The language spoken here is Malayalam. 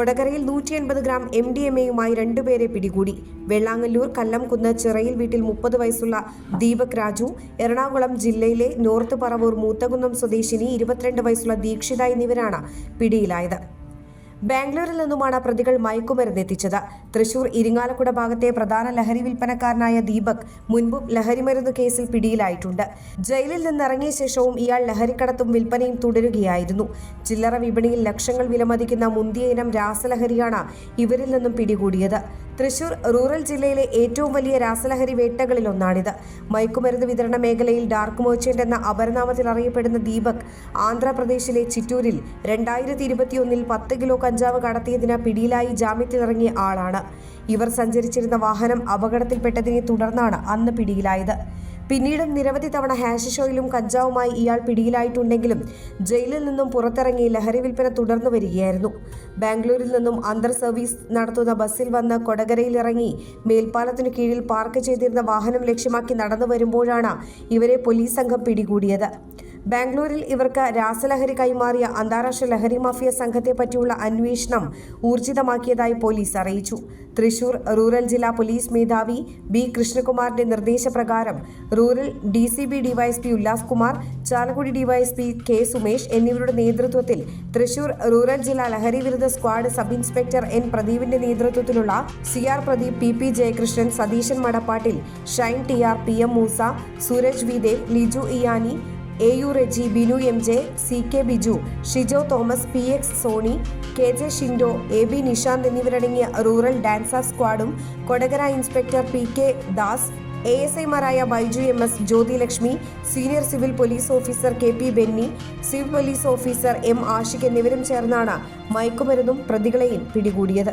കൊടകരയിൽ നൂറ്റി എൺപത് ഗ്രാം എം ഡി എം എയുമായി രണ്ടുപേരെ പിടികൂടി. വെള്ളാങ്ങല്ലൂർ കല്ലംകുന്ന് ചിറയിൽ വീട്ടിൽ മുപ്പത് വയസ്സുള്ള ദീപക് രാജു എറണാകുളം ജില്ലയിലെ നോർത്ത് പറവൂർ മൂത്തകുന്നം സ്വദേശിനി ഇരുപത്തിരണ്ട് വയസ്സുള്ള ദീക്ഷിത എന്നിവരാണ് പിടിയിലായത്. ബാംഗ്ലൂരിൽ നിന്നുമാണ് പ്രതികൾ മയക്കുമരുന്ന് എത്തിച്ചത് തൃശൂർ ഇരിങ്ങാലക്കുട ഭാഗത്തെ പ്രധാന ലഹരി വിൽപ്പനക്കാരനായ ദീപക് മുൻപും ലഹരിമരുന്ന് കേസിൽ പിടിയിലായിട്ടുണ്ട്. ജയിലിൽ നിന്നിറങ്ങിയ ശേഷവും ഇയാൾ ലഹരിക്കടത്തും വിൽപ്പനയും തുടരുകയായിരുന്നു. ചില്ലറ വിപണിയിൽ ലക്ഷങ്ങൾ വിലമതിക്കുന്ന മുന്തിയ ഇനം രാസലഹരിയാണ് ഇവരിൽ നിന്നും പിടികൂടിയത്. തൃശൂർ റൂറൽ ജില്ലയിലെ ഏറ്റവും വലിയ രാസലഹരി വേട്ടകളിലൊന്നാണിത് മയക്കുമരുന്ന് വിതരണ മേഖലയിൽ ഡാർക്ക് മേർച്ചന്റ് എന്ന അപരനാമത്തിൽ അറിയപ്പെടുന്ന ദീപക് ആന്ധ്രാപ്രദേശിലെ ചിറ്റൂരിൽ രണ്ടായിരത്തി ഇരുപത്തിയൊന്നിൽ പത്ത് കിലോ കഞ്ചാവ് കടത്തിയതിന് പിടിയിലായി ജാമ്യത്തിലിറങ്ങിയ ആളാണ്. ഇവർ സഞ്ചരിച്ചിരുന്ന വാഹനം അപകടത്തിൽപ്പെട്ടതിനെ തുടർന്നാണ് അന്ന് പിടിയിലായത്. പിന്നീടും നിരവധി തവണ ഹാഷ് ഷോയിലും കഞ്ചാവുമായി ഇയാൾ പിടിയിലായിട്ടുണ്ടെങ്കിലും ജയിലിൽ നിന്നും പുറത്തിറങ്ങി ലഹരി വിൽപ്പന തുടർന്നു വരികയായിരുന്നു. ബാംഗ്ലൂരിൽ നിന്നും അന്തർ സർവീസ് നടത്തുന്ന ബസ്സിൽ വന്ന് കൊടകരയിൽ ഇറങ്ങി മേൽപ്പാലത്തിനു കീഴിൽ പാർക്ക് ചെയ്തിരുന്ന വാഹനം ലക്ഷ്യമാക്കി നടന്നു വരുമ്പോഴാണ് ഇവരെ പോലീസ് സംഘം പിടികൂടിയത്. ബാംഗ്ലൂരിൽ ഇവർക്ക് രാസലഹരി കൈമാറിയ അന്താരാഷ്ട്ര ലഹരി മാഫിയ സംഘത്തെ പറ്റിയുള്ള അന്വേഷണം ഊർജിതമാക്കിയതായി പോലീസ് അറിയിച്ചു. തൃശൂർ റൂറൽ ജില്ലാ പോലീസ് മേധാവി ബി കൃഷ്ണകുമാറിന്റെ നിർദ്ദേശപ്രകാരം rural D C B DYSP Ullas Kumar Chalakudy DYSP K Sumesh എന്നിവരുടെ നേതൃത്വത്തിൽ തൃശൂർ റൂറൽ ജില്ലാ ലഹരി വിരുദ്ധ സ്ക്വാഡ് സബ് ഇൻസ്പെക്ടർ എൻ പ്രദീപിന്റെ നേതൃത്വത്തിലുള്ള C R Pradeep P P Jayakrishnan Satheesan Madappattil Shine T R P M Moosa Sooraj V Dev Liju Iyani A U Reji Binu M J C K Biju Shijo Thomas P X Soni K J Shindo A B Nishanth എന്നിവരടങ്ങിയ റൂറൽ ഡാൻസർ സ്ക്വാഡും Kodakara inspector P K Das A S ഐമാരായ Baiju M S Jyothilakshmi senior civil police officer K P Benny civil police officer M Ashiq എന്നിവരും ചേർന്നാണ് മയക്കുമരുന്നും പ്രതികളെയും പിടികൂടിയത്.